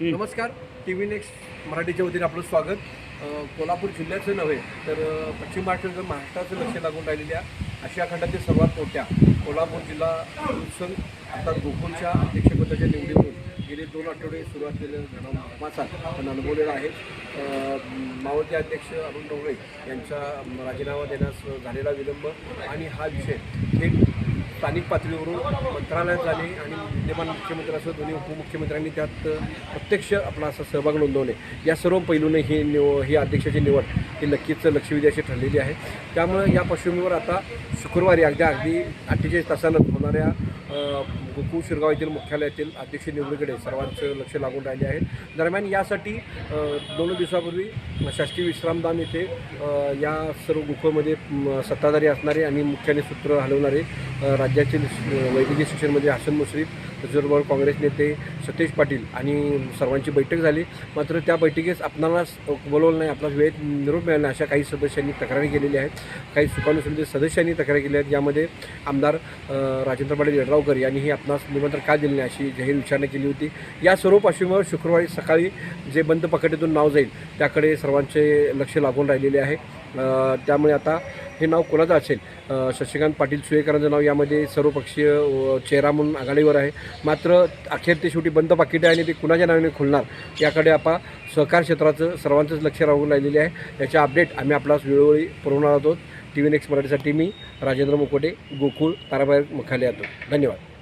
नमस्कार. T V next मराठीच्या वतीने आपलं स्वागत. कोल्हापूर जिल्ह्याचं नव्हे तर पश्चिम महाराष्ट्र महाराष्ट्राचं लक्ष लागून राहिलेल्या आशिया खंडातील सर्वात मोठ्या कोल्हापूर जिल्हा उत्सव अर्थात गोकुळच्या अध्यक्षपदाच्या निवडीवरून गेले दोन आठवडे सुरू असलेल्या घटनामाचा आपण अनुभवलेला आहे. अ, मावळते अध्यक्ष अरुण डोंगरे यांचा राजीनामा देण्यास झालेला विलंब आणि हा विषय थेट स्थानिक पातळीवरून मंत्रालयात झाले आणि विद्यमान मुख्यमंत्री असं दोन्ही उपमुख्यमंत्र्यांनी त्यात प्रत्यक्ष आपला असा सहभाग नोंदवणे या सर्व पैलूने ही निव ही अध्यक्षाची निवड ही नक्कीच लक्षवेधी अशी ठरलेली आहे. त्यामुळे या पार्श्वभूमीवर आता शुक्रवारी अगदी अगदी अठ्ठेचाळीस तासानंतर होणाऱ्या गोकुळ शिरगाव येथील मुख्यालयातील अध्यक्ष निवडीकडे सर्वांचं लक्ष लागून राहिले आहे. दरम्यान यासाठी दोन दिवसापूर्वी शासकीय विश्रामदान येथे या सर्व गुफेमध्ये सत्ताधारी असणारे आणि मुख्याने सूत्र हलवणारे राज्याचे वैद्यकीय शिक्षण वैद्यकीय हसन मुश्रीफ त्याचबरोबर काँग्रेस नेते सतेज पाटील आणि सर्वांची बैठक झाली. मात्र त्या बैठकीस आपणाला बोलवलं नाही आपला वेळेत निरोप मिळाला नाही अशा काही सदस्यांनी तक्रारी केलेल्या आहेत. काही सुकानुसंधी सदस्यांनी तक्रारी केल्या आहेत यामध्ये आमदार राजेंद्र पाटील यांनी यांनीही आपणास निमंत्रण का दिले नाही अशी जाहीर विचारणा केली होती. या सर्व पार्श्वभूमीवर शुक्रवारी सकाळी जे बंद पकडेतून नाव जाईल त्याकडे सर्वांचे लक्ष लागून राहिलेले आहे. त्यामुळे आता हे नाव कोणाचं असेल? शशिकांत पाटील सुयेकरांचं नाव यामध्ये सर्वपक्षीय चेहरा म्हणून आघाडीवर आहे. मात्र अखेर ते शेवटी बंद पाकिट आहे आणि ते कुणाच्या नावाने खुलणार याकडे आपा सहकार क्षेत्राचं सर्वांचंच लक्ष राहून राहिलेले आहे. याच्या अपडेट आम्ही आपल्यास वेळोवेळी पुरवणार आहोत. टी व्ही नेक्स्ट मराठीसाठी मी राजेंद्र मुकोटे गोकुळ ताराबाहेर येतो धन्यवाद.